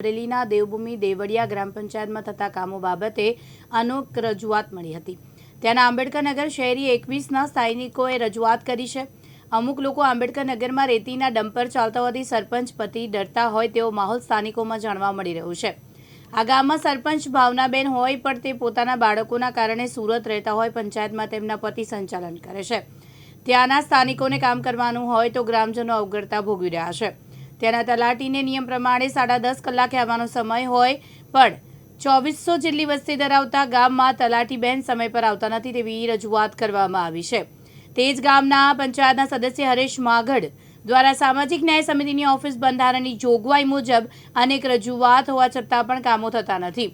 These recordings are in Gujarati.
અમરેલીના દેવભૂમિ દેવળિયા ગ્રામ પંચાયતમાં થતા કામો બાબતે અનોખ રજૂઆત મળી હતી. ત્યાંના આંબેડકરનગર શહેરી એકવીસના સૈનિકોએ રજૂઆત કરી છે. અમુક લોકો આંબેડકરનગરમાં રેતીના ડમ્પર ચાલતા હોવાથી સરપંચ પતિ ડરતા હોય તેવો માહોલ સ્થાનિકોમાં જાણવા મળી રહ્યો છે. આ ગામમાં સરપંચ ભાવનાબેન હોય, પણ તે પોતાના બાળકોના કારણે સુરત રહેતા હોય, પંચાયતમાં તેમના પતિ સંચાલન કરે છે. ત્યાંના સ્થાનિકોને કામ કરવાનું હોય તો ગ્રામજનો અવગડતા ભોગવી રહ્યા છે. ત્યાંના તલાટીને નિયમ પ્રમાણે સાડા દસ કલાકે આવવાનો સમય હોય, પણ ચોવીસો જેટલી વસ્તી ધરાવતા ગામમાં તલાટી બેન સમય પર આવતા નથી તેવી રજૂઆત કરવામાં આવી છે. તે જ ગામના પંચાયતના સદસ્ય હરેશ માગડ દ્વારા સામાજિક ન્યાય સમિતિની ઓફિસ બંધારણની જોગવાઈ મુજબ અનેક રજૂઆત હોવા છતાં પણ કામો થતા નથી.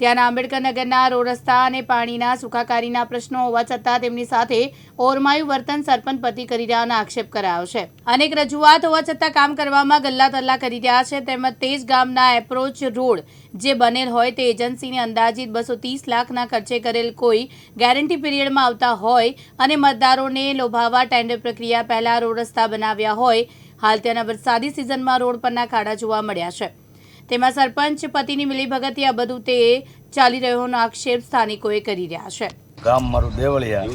ત્યાંના આંબેડકરનગરના રોડ રસ્તા અને પાણીના સુખાકારીના પ્રશ્નો હોવા છતાં તેમની સાથે ઓરમાયું વર્તન સરપંચ પતિ કરી રહ્યાનો આક્ષેપ કરાયો છે. અનેક રજૂઆત હોવા છતાં કામ કરવામાં ગલ્લા તલ્લા કરી રહ્યા છે. તેમજ તે જ ગામના એપ્રોચ રોડ જે બનેલ હોય તે એજન્સીને અંદાજિત બસો ત્રીસ લાખના ખર્ચે કરેલ કોઈ ગેરંટી પીરિયડમાં આવતા હોય અને મતદારોને લોભાવા ટેન્ડર પ્રક્રિયા પહેલા રોડ રસ્તા બનાવ્યા હોય. હાલ ત્યાંના વરસાદી સિઝનમાં રોડ પરના ખાડા જોવા મળ્યા છે. તેમાં સરપંચ પતિની મિલીભગતથી આ બધું તે ચાલી રહ્યોનો આક્ષેપ સ્થાનિકોએ કરી રહ્યા છે. ગામ મારું દેવળિયા.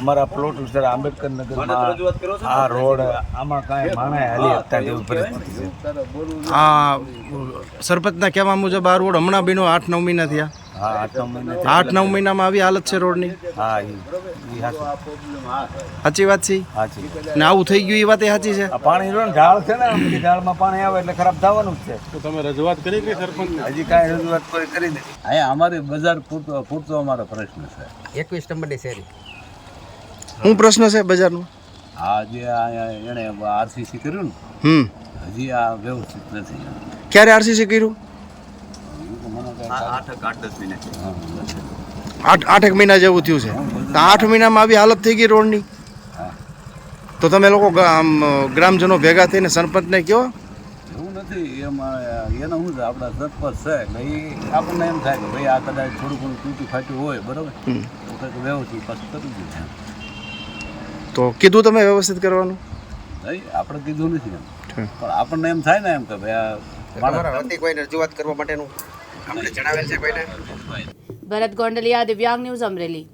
અમારા પ્લોટ વિસ્તાર આંબેડકર નગર આ રોડ આમાં કાંઈ માણસ હાલી હતા જેવું પરિસ્થિતિ આ સરપંચના કહેવા મુજબ આ રોડ હમણાં બીનો આઠ નવ મહિના થયા. હા આઠમા મહિને આઠ નવ મહિનામાં આવી હાલત છે રોડની? હા ઈ સાચી વાત છે? હાચી. ને આવું થઈ ગયું એ વાત એ સાચી છે? આ પાણી ઝાડ ઢાળ છે ને ઝાડમાં ઢાળમાં પાણી આવે એટલે ખરાબ થવાનું જ છે. તો તમે રજૂઆત કરી કે સરપંચ હજી કાંઈ રજૂઆત કોઈ કરી નથી. અહીંયા અમારી બજાર પૂરતો પૂરતો અમારો પ્રશ્ન છે. એકવીસ નંબરની શેરી. શું પ્રશ્ન છે બજારનો? આ જે અહીંયા એણે આરસીસી કર્યું હમ. ને હજી આ વ્યવસ્થિત નથી. ક્યારે આરસીસી કર્યું? આઠ આઠેક મહિના જેવું થયું છે. તો આઠ મહિનામાં આવી હાલત થઈ ગઈ રોડની? તો તમે લોકો ગ્રામજનો ભેગા થઈને સરપંચને કહો. એવું નથી એમાં એનો શું છે આપણા સરપંચ છે એટલે એ આપણને એમ થાય કે ભાઈ આ કદાચ થોડું ઘણું તૂટી ફાટ્યું હોય બરાબર. તો કંઈક વ્યવસ્થિત પાછું કરી દીધું તો કીધું તમે વ્યવસ્થિત કરવાનું? નહીં આપણે કીધું નથી એમ. પણ આપણને એમ થાય ને એમ કે ભાઈ આ કોઈને રજૂઆત કરવા માટેનું અમને જણાવેલ છે કોઈને? ભરત ગોંડલિયા દિવ્યાંગ ન્યૂઝ અમરેલી.